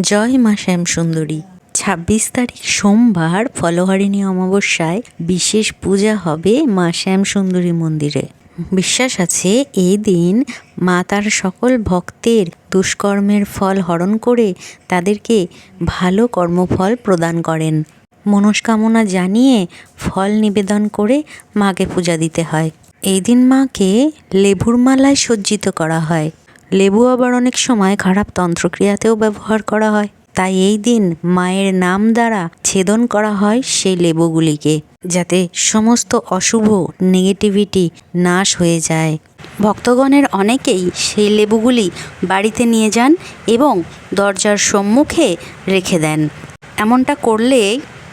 জয় মা শ্যাম সুন্দরী। ছাব্বিশ তারিখ সোমবার ফলহারিণী অমাবস্যায় বিশেষ পূজা হবে মা শ্যাম সুন্দরী মন্দিরে। বিশ্বাস আছে, এই দিন মা তার সকল ভক্তের দুষ্কর্মের ফল হরণ করে তাদেরকে ভালো কর্মফল প্রদান করেন। মনস্কামনা জানিয়ে ফল নিবেদন করে মাকে পূজা দিতে হয়। এই দিন মাকে লেবুর মালায় সজ্জিত করা হয়। লেবু আবার অনেক সময় খারাপ তন্ত্রক্রিয়াতেও ব্যবহার করা হয়। তাই এই দিন মায়ের নাম দ্বারা ছেদন করা হয় সেই লেবুগুলিকে, যাতে সমস্ত অশুভ নেগেটিভিটি নাশ হয়ে যায়। ভক্তগণের অনেকেই সেই লেবুগুলি বাড়িতে নিয়ে যান এবং দরজার সম্মুখে রেখে দেন। এমনটা করলে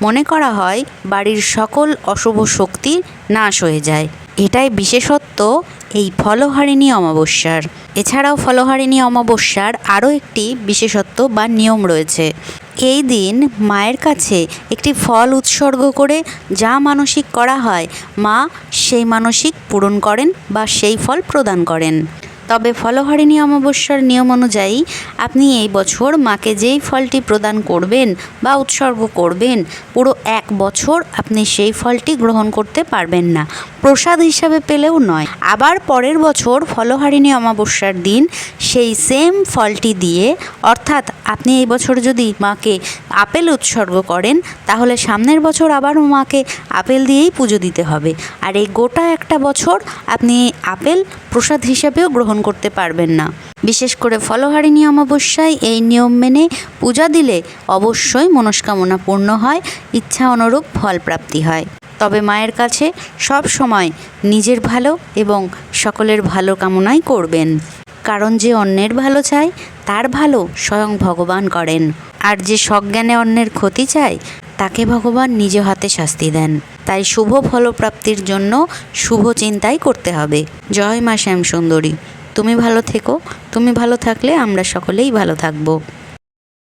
মনে করা হয় বাড়ির সকল অশুভ শক্তি নাশ হয়ে যায়। এটাই বিশেষত্ব এই ফলহারিণী অমাবস্যার। এছাড়াও ফলহারিণী অমাবস্যার আরও একটি বিশেষত্ব বা নিয়ম রয়েছে। এই দিন মায়ের কাছে একটি ফল উৎসর্গ করে যা মানসিক করা হয়, মা সেই মানসিক পূরণ করেন বা সেই ফল প্রদান করেন। তবে ফলহারিণী অমাবস্যার নিয়ম অনুযায়ী আপনি এই বছর মাকে যেই ফলটি প্রদান করবেন বা উৎসর্গ করবেন, পুরো এক বছর আপনি সেই ফলটি গ্রহণ করতে পারবেন না। প্রসাদ হিসাবে পেলেও নয়। আবার পরের বছর ফলহারিণী অমাবস্যার দিন সেই সেম ফলটি দিয়ে, অর্থাৎ আপনি এই বছর যদি মাকে আপেল উৎসর্গ করেন, তাহলে সামনের বছর আবার মাকে আপেল দিয়েই পুজো দিতে হবে। আর এই গোটা একটা বছর আপনি আপেল প্রসাদ হিসাবেও গ্রহণ করতে পারবেন না। বিশেষ করে ফলহারিণী অমাবস্যায় এই নিয়ম মেনে পূজা দিলে অবশ্যই মনস্কামনা পূর্ণ হয় ইচ্ছা অনুরূপ ফল প্রাপ্তি হয়। তবে মায়ের কাছে সব সময় নিজের ভালো এবং সকলের ভালো কামনাই করবেন। কারণ যে অন্যের ভালো চায়, তার ভালো স্বয়ং ভগবান করেন। আর যে সজ্ঞানে অন্যের ক্ষতি চায়, তাকে ভগবান নিজ হাতে শাস্তি দেন। তাই শুভ ফলপ্রাপ্তির জন্য শুভ চিন্তাই করতে হবে। জয় মা শ্যাম সুন্দরী তুমি ভালো থেকো তুমি ভালো থাকলে আমরা সকলেই ভালো থাকব।